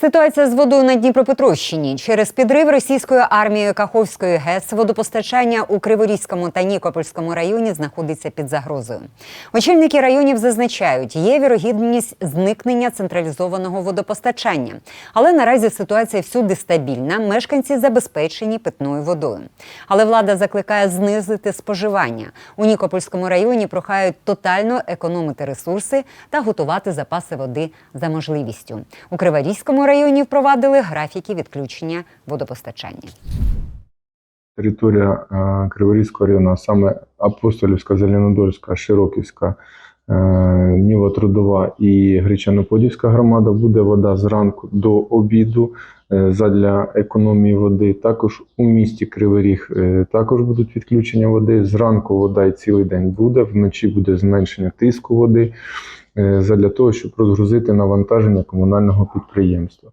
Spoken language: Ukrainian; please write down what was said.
Ситуація з водою на Дніпропетровщині через підрив російською армією Каховської ГЕС водопостачання у Криворізькому та Нікопольському районі знаходиться під загрозою. Очільники районів зазначають, є вірогідність зникнення централізованого водопостачання, але наразі ситуація всюди стабільна. Мешканці забезпечені питною водою. Але влада закликає знизити споживання. У Нікопольському районі прохають тотально економити ресурси та готувати запаси води за можливістю. У Криворізькому районі впровадили графіки відключення водопостачання. територія е, Криворізького району, а саме Апостолівська, Зеленодольська, Широківська, е, Ніво-Трудова і Гречано-Подільська громада буде вода зранку до обіду е, задля економії води. Також у місті Кривий Ріг також будуть відключення води. Зранку вода і цілий день буде, вночі буде зменшення тиску води задля того, щоб розгрузити навантаження комунального підприємства.